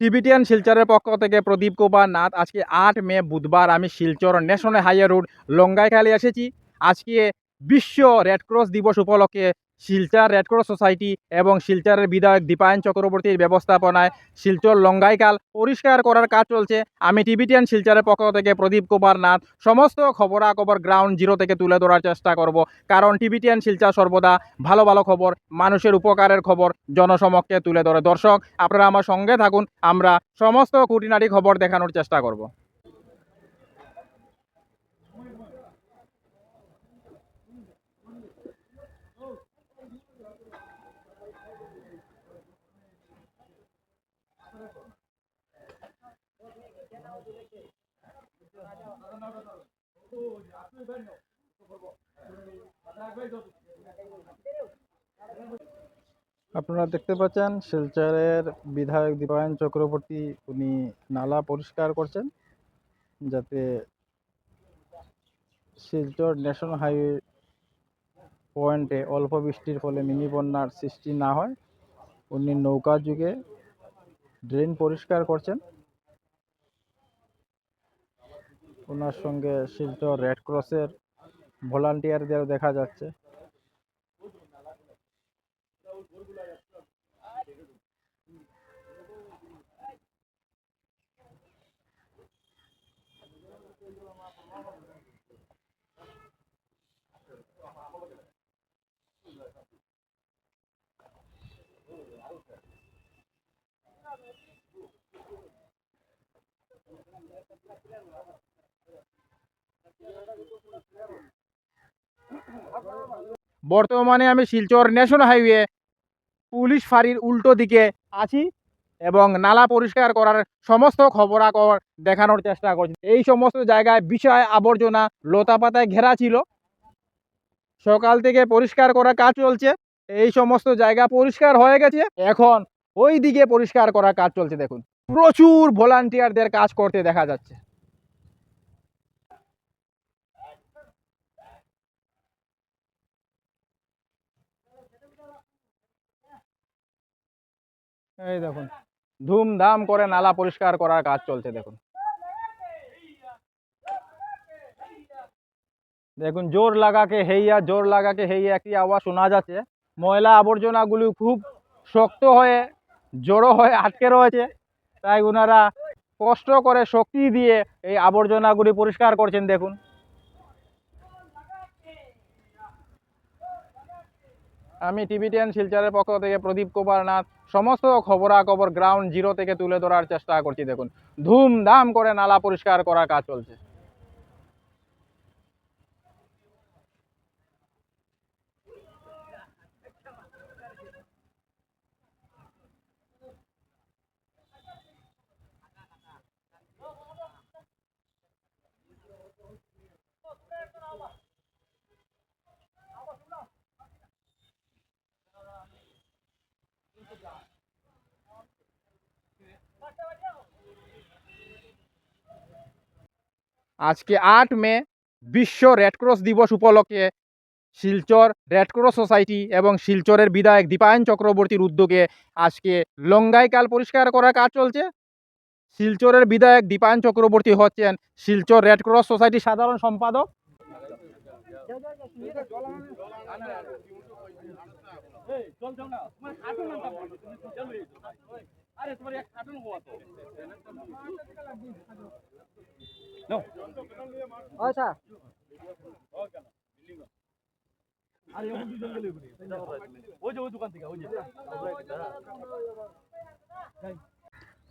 Tibetan শিলচরের পক্ষ থেকে প্রদীপ কুমার নাথ। আজকে আট মে বুধবার আমি Silchar national highway road, Langaikhali এসেছি। আজকে বিশ্ব রেডক্রস দিবস উপলক্ষে শিলচর রেড ক্রস সোসাইটি এবং শিলচরের বিধায়ক দীপায়ন চক্রবর্তীর ব্যবস্থাপনায় শিলচর লঙ্গাইকাল পরিষ্কার করার কাজ চলছে। আমি টিবিটিয়ান শিলচরের পক্ষ থেকে প্রদীপ কুমার নাথ। সমস্ত খবরাখবর গ্রাউন্ড জিরো থেকে তুলে ধরার চেষ্টা করব। কারণ টিবিটিয়ান শিলচর সর্বদা ভালো ভালো খবর, মানুষের উপকারের খবর জনসমক্ষে তুলে ধরে। দর্শক, আপনারা আমার সঙ্গে থাকুন। আমরা সমস্ত খুঁটিনাটি খবর দেখানোর চেষ্টা করব। আপনারা দেখতে পাচ্ছেন শিলচরের বিধায়ক দীপায়ন চক্রবর্তী, উনি নালা পরিষ্কার করছেন যাতে শিলচর ন্যাশনাল হাইওয়ে পয়েন্টে অল্প বৃষ্টির ফলে মিনি বন্যার সৃষ্টি না হয়। উনি নৌকা যুগে ড্রেন পরিষ্কার করছেন। ওনার সঙ্গে শিলচর রেড ক্রসের ভলান্টিয়ারদের দেখা যাচ্ছে। বর্তমানে আমি শিলচর ন্যাশনাল হাইওয়ে পুলিশ ফাঁড়ির উল্টো দিকে আছি এবং নালা পরিষ্কার করার সমস্ত খবরাখবর দেখানোর চেষ্টা করছি। এই সমস্ত জায়গায় বিষয় আবর্জনা লতা পাতায় ঘেরা ছিল। সকাল থেকে পরিষ্কার করা কাজ চলছে। এই সমস্ত জায়গা পরিষ্কার হয়ে গেছে। এখন ওই দিকে পরিষ্কার করার কাজ চলছে, দেখুন। প্রচুর ভলান্টিয়ারদের কাজ করতে দেখা যাচ্ছে। এই দেখুন, ধুমধাম করে নালা পরিষ্কার করার কাজ চলছে, দেখুন। দেখুন, জোর লাগাকে হেইয়া, জোর লাগাকে হেইয়া একটি আওয়াজ শোনা যাচ্ছে। ময়লা আবর্জনাগুলি খুব শক্ত হয়ে, জড়ো হয়ে আটকে রয়েছে। তাই ওনারা কষ্ট করে শক্তি দিয়ে এই আবর্জনাগুলি পরিষ্কার করছেন, দেখুন। আমি টিভি টেন শিলচরের পক্ষ থেকে প্রদীপ কুমার নাথ, সমস্ত খবরাখবর গ্রাউন্ড জিরো থেকে তুলে ধরার চেষ্টা করছি। দেখুন, ধুমধাম করে নালা পরিষ্কার করার কাজ চলছে। আজকে আট মে বিশ্ব রেড ক্রস দিবস উপলক্ষে শিলচর রেড ক্রস সোসাইটি এবং শিলচরের বিধায়ক দীপায়ন চক্রবর্তীর উদ্যোগে আজকে লঙ্গাইকাল পরিষ্কার করার কাজ চলছে। শিলচরের বিধায়ক দীপায়ন চক্রবর্তী হচ্ছেন শিলচর রেড ক্রস সোসাইটির সাধারণ সম্পাদক। আচ্ছা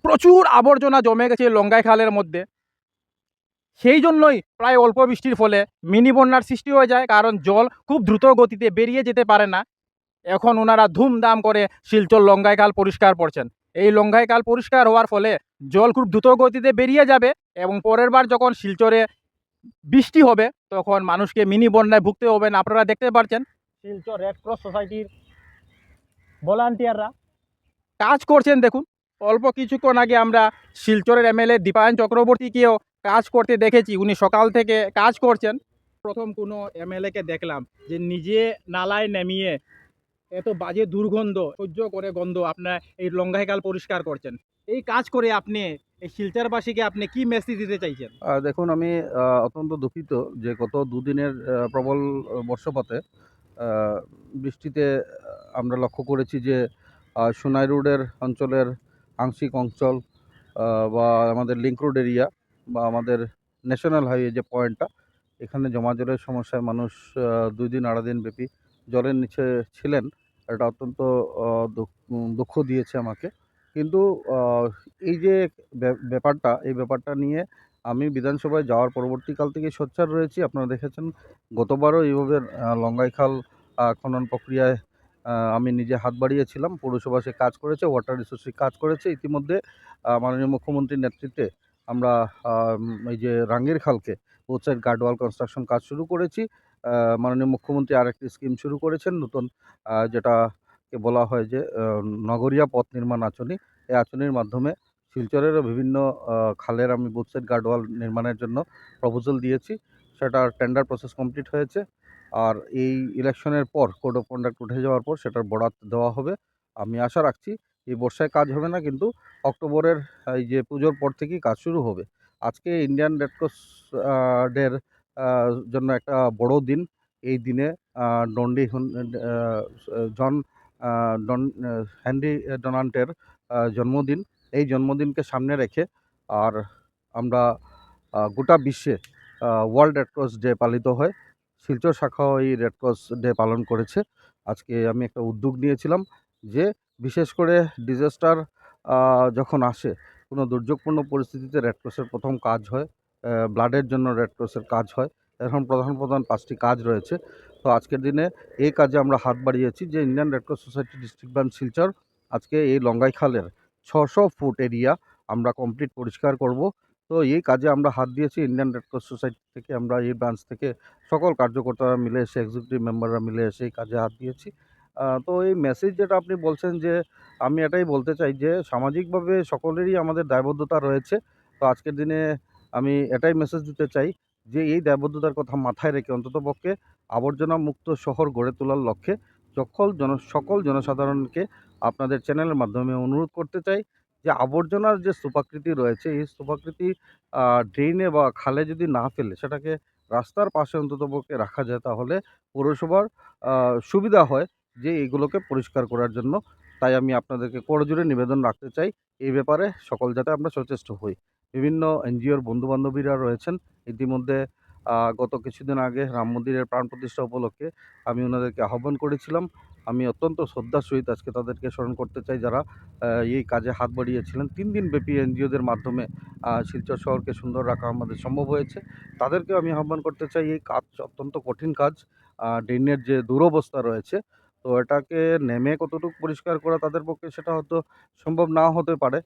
প্রচুর আবর্জনা জমে গেছে লঙ্গাই খালের মধ্যে। সেই জন্যই প্রায় অল্প বৃষ্টির ফলে মিনি বন্যার সৃষ্টি হয়ে যায় কারণ জল খুব দ্রুত গতিতে বেরিয়ে যেতে পারে না। এখন ওনারা ধুমধাম করে শিলচর লঙ্গাই খাল পরিষ্কার করছেন। এই খাল পরিষ্কার হওয়ার ফলে জল খুব দ্রুত গতিতে বেরিয়ে যাবে এবং পরের বার যখন শিলচরে বৃষ্টি হবে, তখন মানুষকে মিনি বন্যায় ভুগতে হবে না। আপনারা দেখতে পাচ্ছেন শিলচর রেড ক্রস সোসাইটির ভলান্টিয়াররা কাজ করছেন। দেখুন, অল্প কিছুক্ষণ আগে আমরা শিলচরের এমএলএ দীপায়ন চক্রবর্তীকেও কাজ করতে দেখেছি। উনি সকাল থেকে কাজ করছেন। প্রথম কোনো এমএলএকে দেখলাম যে নিজে নালায় নেমিয়ে এত বাজে দুর্গন্ধ, সহ্য করে গন্ধ আপনার এই লঙ্গাইকাল পরিষ্কার করছেন। এই কাজ করে আপনি, এই শিলচরবাসীকে আপনি কি মেসেজ দিতে চাইছেন? দেখুন, আমি অত্যন্ত দুঃখিত যে গত দুদিনের প্রবল বর্ষপাতে বৃষ্টিতে আমরা লক্ষ্য করেছি যে সোনাই রোডের অঞ্চলের আংশিক অঞ্চল বা আমাদের লিঙ্ক রোড এরিয়া, বা আমাদের ন্যাশনাল হাইওয়ে যে পয়েন্টটা এখানে জমা জলের সমস্যায় মানুষ দুই দিন আড়াই দিন ব্যাপী জলের নিচে ছিলেন, এটা অত্যন্ত দুঃখ- দিয়েছে আমাকে। কিন্তু এই যে ব্যাপারটা, এই ব্যাপারটা নিয়ে আমি বিধানসভায় যাওয়ার পরবর্তীকাল থেকে সোচ্চার রয়েছি। আপনারা দেখেছেন, গতবারও এইভাবে লঙ্গাইখাল খনন প্রক্রিয়ায় আমি নিজে হাত বাড়িয়েছিলাম। পৌরসভা সে কাজ করেছে, ওয়াটার রিসোর্সে কাজ করেছে। ইতিমধ্যে মাননীয় মুখ্যমন্ত্রীর নেতৃত্বে আমরা এই যে রাঙ্গির খালকে both side guard wall construction কাজ শুরু করেছি। মাননীয় মুখ্যমন্ত্রী আরেকটি স্কিম শুরু করেছেন, নতুন যেটাকে বলা হয় যে নগরিয়া পথ নির্মাণ আঁচনি। এই আঁচনির মাধ্যমে শিলচরেরও বিভিন্ন খালের আমি বুথ সাইড গার্ডওয়াল নির্মাণের জন্য প্রপোজাল দিয়েছি। সেটার টেন্ডার প্রসেস কমপ্লিট হয়েছে। আর এই ইলেকশনের পর কোড অফ কন্ডাক্ট উঠে যাওয়ার পর সেটার বরাত দেওয়া হবে। আমি আশা রাখছি এই বর্ষায় কাজ হবে না, কিন্তু অক্টোবরের, এই যে পুজোর পর থেকেই কাজ শুরু হবে। আজকে ইন্ডিয়ান রেডক্রস ডের জন্য একটা বড় দিন। এই দিনে ডন্ডি জন ডন হ্যান্ডি ডোনাল্টের জন্মদিন। এই জন্মদিনকে সামনে রেখে আর আমরা গোটা বিশ্বে ওয়ার্ল্ড রেডক্রস ডে পালিত হয়। শিলচর শাখাও এই রেডক্রস ডে পালন করেছে। আজকে আমি একটা উদ্যোগ নিয়েছিলাম যে, বিশেষ করে ডিজাস্টার যখন আসে, কোনো দুর্যোগপূর্ণ পরিস্থিতিতে রেডক্রসের প্রথম কাজ হয়। ব্লাডের জন্য রেডক্রসের কাজ হয়। এখন প্রধান প্রধান পাঁচটি কাজ রয়েছে। তো আজকের দিনে এই কাজে আমরা হাত বাড়িয়েছি যে Indian Red Cross society district branch Silchar আজকে এই লঙ্গাই খালের ছশো ফুট এরিয়া আমরা কমপ্লিট পরিষ্কার করব। তো এই কাজে আমরা হাত দিয়েছি ইন্ডিয়ান রেডক্রস সোসাইটি থেকে আমরা এই ব্রাঞ্চ থেকে সকল কার্যকর্তারা মিলে এসে এক্সিকিউটিভ মেম্বাররা মিলে এসে এই কাজে হাত দিয়েছি। তো এই মেসেজ যেটা আপনি বলছেন যে আমি এটাই বলতে চাই যে সামাজিকভাবে সকলেরই আমাদের দায়বদ্ধতা রয়েছে। তো আজকের দিনে আমি এটাই মেসেজ দিতে চাই যে, এই দায়বদ্ধতার কথা মাথায় রেখে অন্ততপক্ষে আবর্জনা মুক্ত শহর গড়ে তোলার লক্ষ্যে সকল জন, সকল জনসাধারণকে আপনাদের চ্যানেলের মাধ্যমে অনুরোধ করতে চাই যে, আবর্জনার যে স্তূপাকৃতি রয়েছে, এই স্তূপাকৃতি ড্রেনে বা খালে যদি না ফেলে, সেটাকে রাস্তার পাশে অন্ততপক্ষে রাখা যায়, তাহলে পৌরসভার সুবিধা হয় যে, এগুলোকে পরিষ্কার করার জন্য। তাই আমি আপনাদেরকে করজোরে নিবেদন রাখতে চাই। এই ব্যাপারে সকল যাতে আমরা সচেষ্ট হই। বিভিন্ন এনজিওর বন্ধুবান্ধবীরা রয়েছেন। ইতিমধ্যে গত কিছুদিন আগে রাম মন্দিরের প্রাণ প্রতিষ্ঠা উপলক্ষে আমি ওনাদেরকে আহ্বান করেছিলাম। আমি অত্যন্ত শ্রদ্ধার সহিত আজকে তাদেরকে স্মরণ করতে চাই যারা এই কাজে হাত বাড়িয়েছিলেন। তিন দিন ব্যাপী এনজিওদের মাধ্যমে শিলচর শহরকে সুন্দর রাখা আমাদের সম্ভব হয়েছে। তাদেরকেও আমি আহ্বান করতে চাই, এই কাজ অত্যন্ত কঠিন কাজ ড্রেনের যে দুরবস্থা রয়েছে, তো এটাকে নেমে কতটুকু পরিষ্কার করা তাদের পক্ষে সেটা হয়তো সম্ভব না হতে পারে।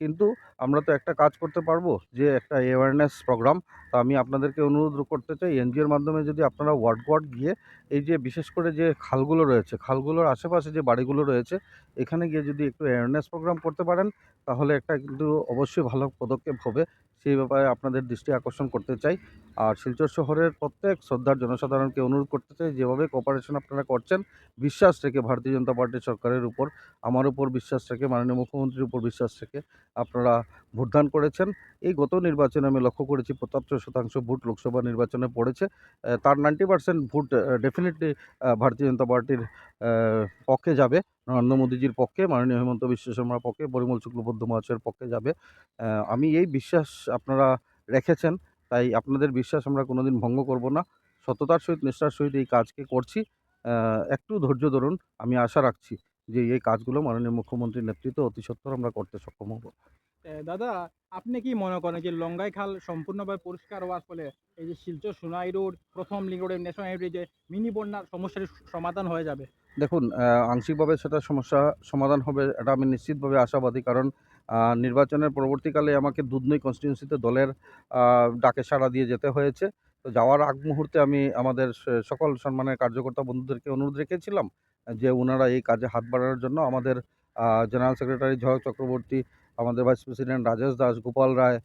কিন্তু আমরা তো একটা কাজ করতে পারব যে একটা অ্যাওয়ারনেস প্রোগ্রাম তা আমি আপনাদেরকে অনুরোধ করতে চাই, এনজিওর মাধ্যমে যদি আপনারা ওয়ার্ড ওয়ার্ড গিয়ে এই যে বিশেষ করে যে খালগুলো রয়েছে, খালগুলোর আশেপাশে যে বাড়িগুলো রয়েছে, এখানে গিয়ে যদি একটু অ্যাওয়ারনেস প্রোগ্রাম করতে পারেন, তাহলে একটা কিন্তু অবশ্যই ভালো পদক্ষেপ হবে। সেই ব্যাপারে আপনাদের দৃষ্টি আকর্ষণ করতে চাই। আর শিলচর শহরের প্রত্যেক শ্রদ্ধার জনসাধারণকে অনুরোধ করতে চাই, যেভাবে কোঅপারেশন আপনারা করছেন, বিশ্বাস রেখে ভারতীয় জনতা পার্টির সরকারের উপর, আমার উপর বিশ্বাস রেখে, মাননীয় মুখ্যমন্ত্রীর উপর বিশ্বাস রেখে আপনারা ভোটদান করেছেন। এই গত নির্বাচনে আমি লক্ষ্য করেছি, পঁচাত্তর শতাংশ ভোট লোকসভা নির্বাচনে পড়েছে। তার নাইনটি পার্সেন্ট ভোট ডেফিনেটলি ভারতীয় জনতা পার্টির পক্ষে যাবে। নরেন্দ্র মোদীজির পক্ষে, মাননীয় হেমন্ত বিশ্ব শর্মার পক্ষে, পরিমল শুক্লবদ্ধ মহাশয়ের পক্ষে যাবে। আমি এই বিশ্বাস আপনারা রেখেছেন, তাই আপনাদের বিশ্বাস আমরা কোনোদিন ভঙ্গ করব না। সততার সহিত, নিষ্ঠার সহিত এই কাজকে করছি। একটু ধৈর্য ধরুন, আমি আশা রাখছি। যে এই কাজগুলো মাননীয় মুখ্যমন্ত্রীর নেতৃত্বে অতি সত্বর আমরা করতে সক্ষম হব। দাদা আপনি কি মনে করেন যে লঙ্গাই খাল সম্পূর্ণভাবে পরিষ্কার হওয়ার ফলে এই যে শিলচর সোনাই রোড প্রথম লিঙ্ক রোডের ন্যাশনাল হাইওয়ে যে মিনি বন্যার সমস্যার সমাধান হয়ে যাবে? দেখুন আংশিকভাবে সেটা সমস্যা সমাধান হবে এটা আমি নিশ্চিতভাবে আশাবাদী কারণ নির্বাচনের পরবর্তীকালে আমাকে দুধনৈ কনস্টিটিউন্সিতে দলের ডাকে সাড়া দিয়ে যেতে হয়েছে। তো যাওয়ার আগ মুহূর্তে আমি আমাদের সকল সম্মানের কার্যকর্তা বন্ধুদেরকে অনুরোধ রেখেছিলাম যে ওনারা এই কাজে হাত বাড়ানোর জন্য আমাদের জেনারেল সেক্রেটারি ঝড়ক চক্রবর্তী আমাদের ভাইস প্রেসিডেন্ট রাজেশ দাস গোপাল রায়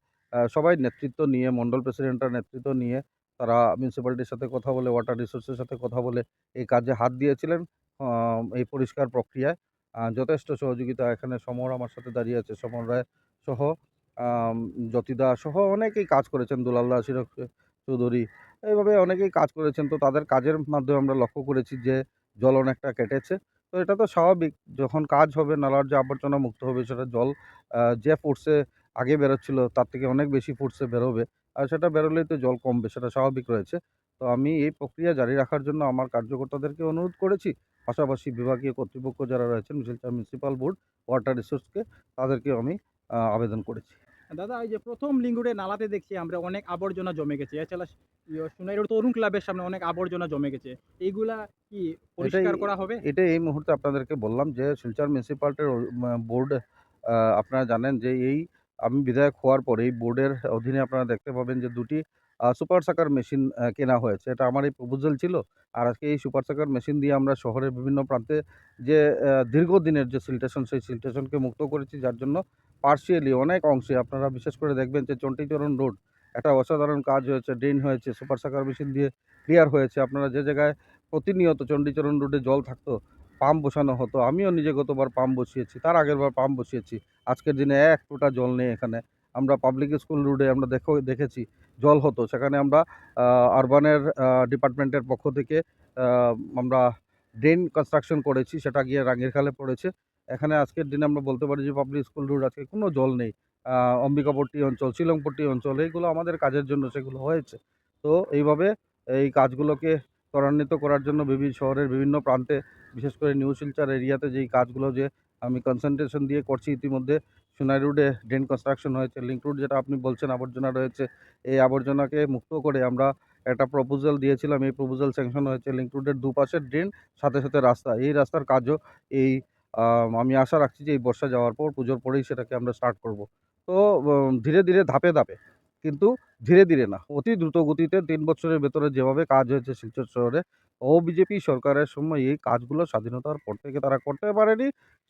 সবাই নেতৃত্ব নিয়ে মণ্ডল প্রেসিডেন্টের নেতৃত্ব নিয়ে তারা মিউনিসিপ্যালিটির সাথে কথা বলে ওয়াটার রিসোর্সের সাথে কথা বলে এই কাজে হাত দিয়েছিলেন এই পরিষ্কার প্রক্রিয়ায়। যথেষ্ট সহযোগিতা এখানে সমর আমার সাথে দাঁড়িয়ে আছে সমর রায় সহ আম, জ্যোতিদা সহ অনেকেই কাজ করেছেন দুলালদা সিরক চৌধুরী, এইভাবে অনেকেই কাজ করেছেন। তো তাদের কাজের মাধ্যমে আমরা লক্ষ্য করেছি যে জল অনেকটা কেটেছে। তো এটা তো স্বাভাবিক, যখন কাজ হবে নালার যে আবর্জনা মুক্ত হবে, সেটা জল যে ফোর্সে আগে বেরোচ্ছিল, তার থেকে অনেক বেশি ফোর্সে বেরোবে। আর সেটা বেরোলেই তো জল কমবে, সেটা স্বাভাবিক রয়েছে। তো আমি এই প্রক্রিয়া জারি রাখার জন্য আমার কার্যকর্তাদেরকে অনুরোধ করেছি। পাশাপাশি বিভাগীয় কর্তৃপক্ষ যারা রয়েছেন মিউনিসিপাল বোর্ড, ওয়াটার রিসোর্সকে তাদেরকে আমি আবেদন করেছি। দাদা এই যে প্রথম লিঙ্গুরে নালাতে দেখছি আমরা অনেক আবর্জনা জমে গেছে। এছাড়া সোনাইরোড তরুণ ক্লাবের সামনে অনেক আবর্জনা জমে গেছে। এইগুলা কি পরিষ্কার করা হবে? এটা এই মুহূর্তে আপনাদেরকে বললাম যে শিলচর মিউনিসিপালিটির বোর্ড আপনারা জানেন যে এই আমি বিধায়ক হওয়ার পরে এই বোর্ডের অধীনে আপনারা দেখতে পাবেন যে দুটি সুপার সাকার মেশিন কেনা হয়েছে। এটা আমার এই প্রপোজাল ছিল। আর আজকে এই সুপার সাকার মেশিন দিয়ে আমরা শহরের বিভিন্ন প্রান্তে যে দীর্ঘদিনের যে সিলটেশন, সেই সিলটেশনকে মুক্ত করেছি, যার জন্য পার্শিয়ালি অনেক অংশে আপনারা বিশেষ করে দেখবেন যে চণ্ডীচরণ রোড একটা অসাধারণ কাজ হয়েছে, ড্রেন হয়েছে, সুপার সাকার মেশিন দিয়ে ক্লিয়ার হয়েছে। আপনারা যে জায়গায় প্রতিনিয়ত চণ্ডীচরণ রোডে জল থাকতো, পাম্প বসানো হতো, আমিও নিজে গতবার পাম্প বসিয়েছি, তার আগের বার পাম্প বসিয়েছি। আজকের দিনে এক ফোঁটা জল নেই এখানে। আমরা পাবলিক স্কুল রোডে আমরা দেখো, দেখেছি জল হতো। সেখানে আমরা আরবানের ডিপার্টমেন্টের পক্ষ থেকে আমরা ড্রেন কনস্ট্রাকশন করেছি, সেটা গিয়ে রাঙ্গিরখালে পড়েছে। এখানে আজকের দিনে আমরা বলতে পারি যে পাবলিক স্কুল রোড আজকে কোনো জল নেই। অম্বিকাপট্টি অঞ্চল, শিলংপট্টি অঞ্চল, এইগুলো আমাদের কাজের জন্য সেগুলো হয়েছে। তো এইভাবে এই কাজগুলোকে ত্বরান্বিত করার জন্য বিভিন্ন শহরের বিভিন্ন প্রান্তে, বিশেষ করে নিউ শিলচর এরিয়াতে যেই কাজগুলো যে আমি কনসেন্ট্রেশন দিয়ে করছি ইতিমধ্যে। সোনাই রোডে ড্রেন কনস্ট্রাকশন হয়েছে। লিঙ্ক রোড যেটা আপনি বলছেন আবর্জনা রয়েছে, এই আবর্জনাকে মুক্ত করে আমরা একটা প্রপোজাল দিয়েছিলাম। এই প্রপোজাল স্যাংশন হয়েছে লিঙ্ক রোডের দুপাশের ড্রেন সাথে সাথে রাস্তা। এই রাস্তার কাজও এই আমি আশা রাখছি যে এই বর্ষা যাওয়ার পর, পুজোর পরেই সেটাকে আমরা স্টার্ট করব। তো ধীরে ধীরে ধাপে ধাপে কিন্তু ধীরে ধীরে না। অতি দ্রুত গতিতে তিন বছরের ভেতরে যেভাবে কাজ হয়েছে শিলচর শহরে, ও বিজেপি সরকারের সময় এই কাজগুলো স্বাধীনতার পর থেকে তারা করতে পারেনি।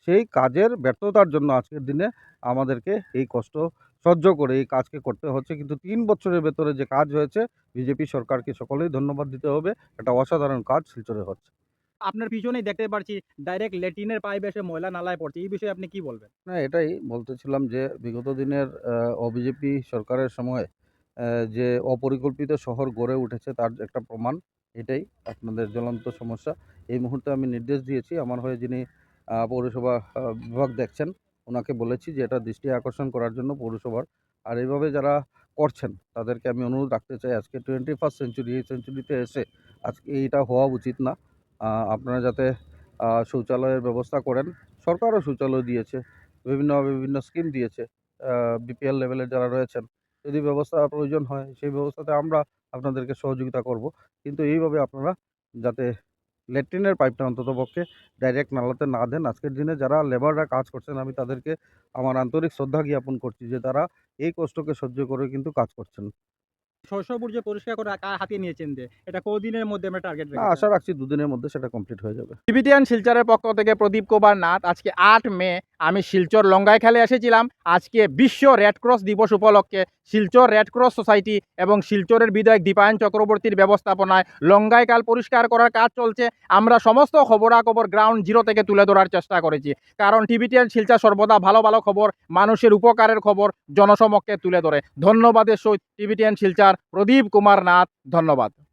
সেই কাজের ব্যর্থতার জন্য আজকের দিনে আমাদেরকে এই কষ্ট সহ্য করে এই কাজকে করতে হচ্ছে। কিন্তু তিন বছরের ভেতরে যে কাজ হয়েছে, বিজেপি সরকারকে সকলেই ধন্যবাদ দিতে হবে। একটা অসাধারণ কাজ শিলচরে হচ্ছে। আপনার পিছনেই দেখতে পাচ্ছি ডাইরেক্ট ল্যাটিনের পাইপ এসে ময়লা নালায় পড়ছে। এই বিষয়ে আপনি কি বলবেন? না, এটাই বলতেছিলাম যে, বিগত দিনের অবিজেপি সরকারের সময় যে অপরিকল্পিত শহর গড়ে উঠেছে তার একটা প্রমাণ, এটাই আপনাদের জ্বলন্ত সমস্যা। এই মুহূর্তে আমি নির্দেশ দিয়েছি, আমার হয়ে যিনি পৌরসভা বিভাগ দেখছেন, ওনাকে বলেছি যে এটা দৃষ্টি আকর্ষণ করার জন্য পৌরসভার। আর এইভাবে যারা করছেন, তাদেরকে আমি অনুরোধ রাখতে চাই, আজকে টোয়েন্টি ফার্স্ট সেঞ্চুরি এই সেঞ্চুরিতে এসে আজকে এইটা হওয়া উচিত না। আপনারা যাতে শৌচালয়ের ব্যবস্থা করেন। সরকারও শৌচালয় দিয়েছে, বিভিন্ন বিভিন্ন স্কিম দিয়েছে। বিপিএল লেভেলের যারা রয়েছেন, যদি ব্যবস্থা প্রয়োজন হয়, সেই ব্যবস্থাতে আমরা আপনাদেরকে সহযোগিতা করব। কিন্তু এইভাবে আপনারা যাতে ল্যাট্রিনের পাইপটা অন্তত পক্ষে ডাইরেক্ট নালাতে না দেন, আজকের দিনে যারা লেবাররা কাজ করছেন, আমি তাদেরকে আমার আন্তরিক শ্রদ্ধা জ্ঞাপন করছি যে তারা এই কষ্টকে সহ্য করে কিন্তু কাজ করছেন। শস্যপুর যে পরিষ্কার করে হাতিয়ে নিয়েছেন যে এটা কদিনের মধ্যে আমরা টার্গেট আশা রাখছি দুদিনের মধ্যে সেটা কমপ্লিট হয়ে যাবে। টিবিটিয়ান শিলচরের পক্ষ থেকে প্রদীপ কুমার নাথ আজকে আট মে আমি শিলচর লঙ্গাই খেলে এসেছিলাম। আজকে বিশ্ব রেড ক্রস দিবস উপলক্ষে শিলচর রেড ক্রস সোসাইটি এবং শিলচরের বিধায়ক দীপায়ন চক্রবর্তীর ব্যবস্থাপনায় লঙ্গাইকাল পরিষ্কার করার কাজ চলছে। আমরা সমস্ত খবরাখবর গ্রাউন্ড জিরো থেকে তুলে ধরার চেষ্টা করেছি। কারণ টিবিটিয়ান শিলচর সর্বদা ভালো ভালো খবর, মানুষের উপকারের খবর জনসমক্ষে তুলে ধরে। ধন্যবাদের সহিত টিবিটিয়ান শিলচার প্রদীপ কুমার নাথ, ধন্যবাদ।